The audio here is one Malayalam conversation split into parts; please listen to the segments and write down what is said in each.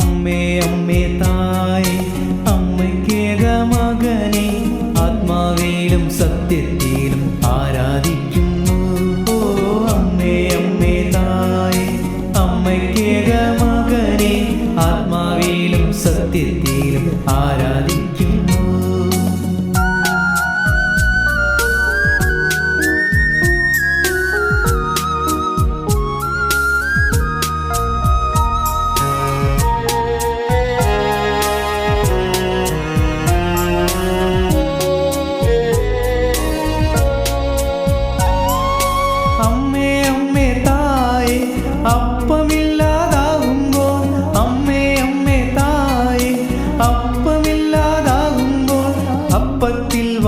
അമ്മേ അമ്മേ തായ് അമ്മയ്ക്കേക മകനെ ആത്മാവിലും സത്യത്തിലും ആരാധിക്കുന്നു. ഓ അമ്മേ അമ്മേ തായ് അമ്മയ്ക്കേക മകനെ ആത്മാവിലും സത്യത്തിലും ആരാധിക്കുന്നു.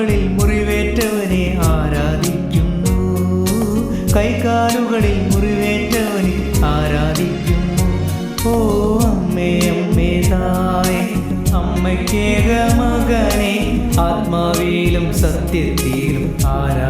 കൈകാലുകളിൽ മുറിവേറ്റവനെ ആരാധിക്കുന്നു. കൈകാലുകളിൽ മുറിവേറ്റവനെ ആരാധിക്കുന്നു. ഓ അമ്മേ അമ്മേ തായേ അമ്മയ്ക്കേക മകനെ ആത്മാവിലും സത്യത്തിലും ആരാധിക്കുന്നു